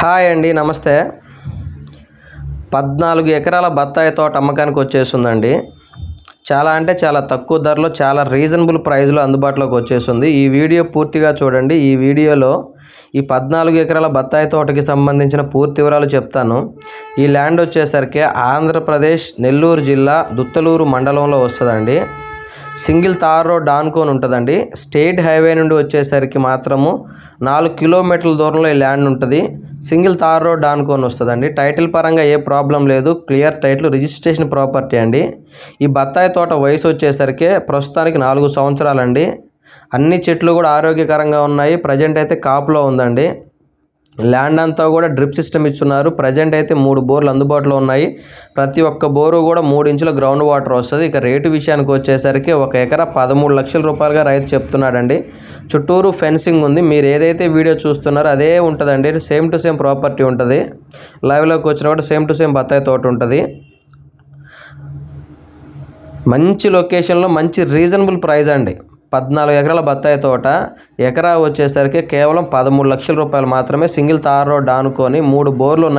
Hi అండి నమస్తే. పద్నాలుగు ఎకరాల బత్తాయి తోట అమ్మకానికి వచ్చేసిందండి చాలా అంటే చాలా తక్కువ ధరలో చాలా రీజనబుల్ ప్రైస్లో అందుబాటులోకి వచ్చేసింది ఈ వీడియో పూర్తిగా చూడండి. ఈ వీడియోలో ఈ పద్నాలుగు ఎకరాల బత్తాయి తోటకి సంబంధించిన పూర్తి వివరాలు చెప్తాను. ఈ ల్యాండ్ వచ్చేసరికి ఆంధ్రప్రదేశ్ నెల్లూరు జిల్లా దుత్తలూరు మండలంలో వస్తుందండి. సింగిల్ తార్ రోడ్ ఆనుకొని ఉంటుందండి. స్టేట్ హైవే నుండి వచ్చేసరికి మాత్రము నాలుగు కిలోమీటర్ల దూరంలో ఈ ల్యాండ్ ఉంటుంది. సింగిల్ తార్ రోడ్ ఆనుకొని వస్తుందండి. టైటిల్ పరంగా ఏ ప్రాబ్లం లేదు. క్లియర్ టైటిల్ రిజిస్ట్రేషన్ ప్రాపర్టీ అండి. ఈ బత్తాయి తోట వయసు వచ్చేసరికి ప్రస్తుతానికి నాలుగు సంవత్సరాలండి. అన్ని చెట్లు కూడా ఆరోగ్యకరంగా ఉన్నాయి. ప్రజెంట్ అయితే కాపులో ఉందండి. ల్యాండ్ అంతా కూడా డ్రిప్ సిస్టమ్ ఇచ్చున్నారు. ప్రజెంట్ అయితే మూడు బోర్లు అందుబాటులో ఉన్నాయి. ప్రతి ఒక్క బోరు కూడా మూడు ఇంచుల గ్రౌండ్ వాటర్ వస్తుంది. ఇక రేటు విషయానికి వచ్చేసరికి ఒక ఎకరా పదమూడు లక్షల రూపాయలుగా రైతు చెప్తున్నాడండి. చుట్టూరు ఫెన్సింగ్ ఉంది. మీరు ఏదైతే వీడియో చూస్తున్నారో అదే ఉంటుందండి. సేమ్ టు సేమ్ ప్రాపర్టీ ఉంటుంది. లైవ్లోకి వచ్చిన కూడా సేమ్ టు సేమ్ బత్తాయి తోట ఉంటుంది. మంచి లొకేషన్లో మంచి రీజనబుల్ ప్రైస్ అండి. పద్నాలుగు ఎకరాల బత్తాయి తోట. ఎకరా వచ్చేసరికి కేవలం పదమూడు లక్షల రూపాయలు మాత్రమే సింగిల్ తార్ రోడ్ ఆనుకొని మూడు బోర్లు ఉన్నాయి.